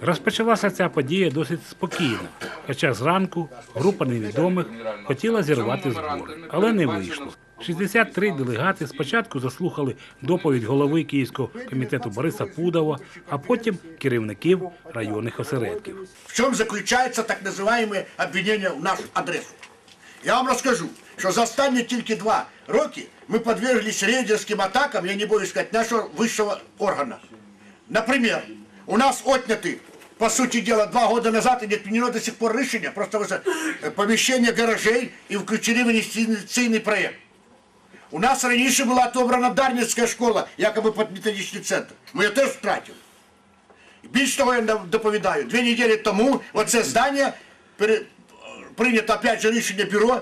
Розпочалася ця подія досить спокійно, хоча зранку група невідомих хотіла зірвати збори, але не вийшло. 63 делегати спочатку заслухали доповідь голови Київського комітету Бориса Пудова, а потім керівників районних осередків. В чем заключается так называемые обвинения в нашу адресу? Я вам расскажу, що за останні тільки два роки ми подверглись рейдерським атакам, я не боюсь сказать, нашого вищого органу. Например, у нас отняты, по сути дела, два года назад и не отменено до сих пор решение, просто э, помещение гаражей и включили в инвестиційний проект. У нас раніше була отобрана Дарницька школа, якоби під методичний центр. Ми її теж втратили. Більш того, я доповідаю, дві неділі тому оце здання прийнято опять же рішення бюро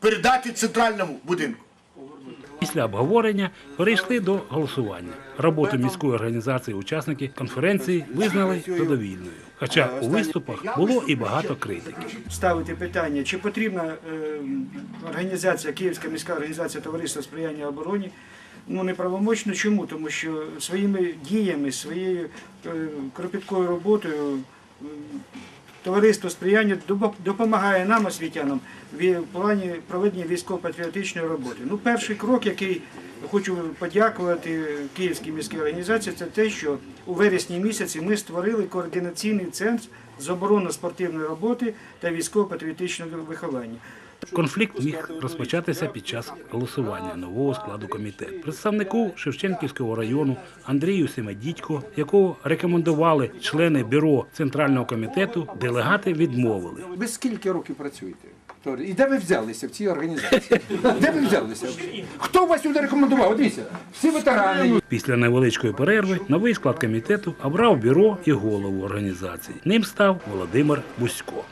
передати центральному будинку. Після обговорення перейшли до голосування. Роботу міської організації учасники конференції визнали задовільною. Хоча у виступах було і багато критики. ставити питання, чи потрібна е, організація, Київська міська організація Товариства сприяння обороні. Ну, неправомочно. Чому? Тому що своїми діями, своєю е, кропіткою роботою товариство сприяння допо- допомагає нам, освітянам, в плані проведення військово-патріотичної роботи. Ну, перший крок, який хочу подякувати Київській міській організації, це те, що у вересні місяці ми створили координаційний центр з оборонно-спортивної роботи та військово-патріотичного виховання. Конфлікт міг розпочатися під час голосування нового складу комітету. Представнику Шевченківського району Андрію Семедідько, якого рекомендували члени бюро центрального комітету, делегати відмовили. Ви скільки років працюєте? І де ви взялися в цій організації? Де ви взялися? Хто вас сюди рекомендував? Дивіться, всі ветерани. Після невеличкої перерви новий склад комітету обрав бюро і голову організації. Ним став Володимир Бусько.